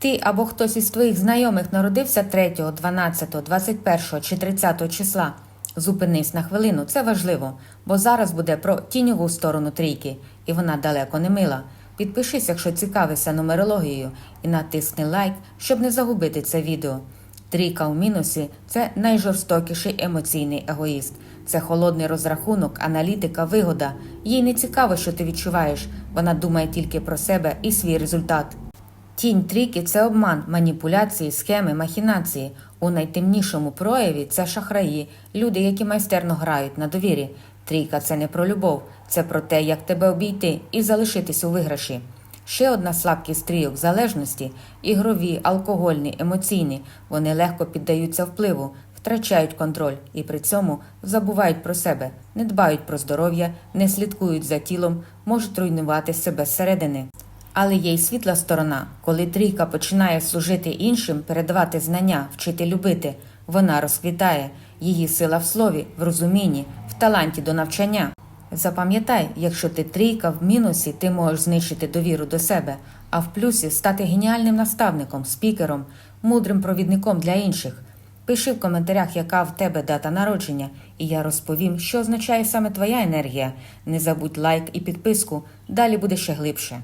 Ти або хтось із твоїх знайомих народився 3, 12, 21 чи 30 числа. Зупинись на хвилину, це важливо, бо зараз буде про тіньову сторону трійки, і вона далеко не мила. Підпишись, якщо цікавишся нумерологією, і натисни лайк, щоб не загубити це відео. Трійка у мінусі це найжорстокіший емоційний егоїст. Це холодний розрахунок, аналітика, вигода. Їй не цікаво, що ти відчуваєш. Вона думає тільки про себе і свій результат. Тінь трійки це обман, маніпуляції, схеми, махінації. У найтемнішому прояві це шахраї, люди, які майстерно грають на довірі. Трійка це не про любов, це про те, як тебе обійти і залишитись у виграші. Ще одна слабкість трійок залежності ігрові, алкогольні, емоційні. Вони легко піддаються впливу, втрачають контроль і при цьому забувають про себе, не дбають про здоров'я, не слідкують за тілом, можуть руйнувати себе зсередини. Але є й світла сторона, коли трійка починає служити іншим, передавати знання, вчити любити, вона розквітає, її сила в слові, в розумінні, в таланті до навчання. Запам'ятай, якщо ти трійка в мінусі, ти можеш знищити довіру до себе, а в плюсі стати геніальним наставником, спікером, мудрим провідником для інших. Пиши в коментарях, яка в тебе дата народження, і я розповім, що означає саме твоя енергія. Не забудь лайк і підписку, далі буде ще глибше.